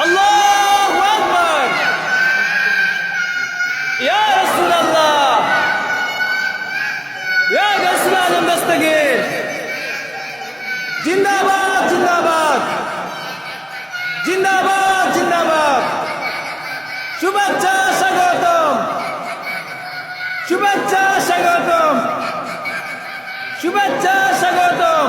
আল্লাহু আকবার। ইয়া রাসূলুল্লাহ। ইয়া গাসল আলম দস্তগীর জিন্দাবাদ জিন্দাবাদ। জিন্দাবাদ জিন্দাবাদ। শুভেচ্ছা, স্বাগতম। শুভেচ্ছা স্বাগতম। শুভেচ্ছা, স্বাগতম।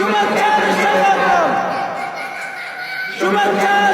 Cumhurbaşkanı! Cumhurbaşkanı!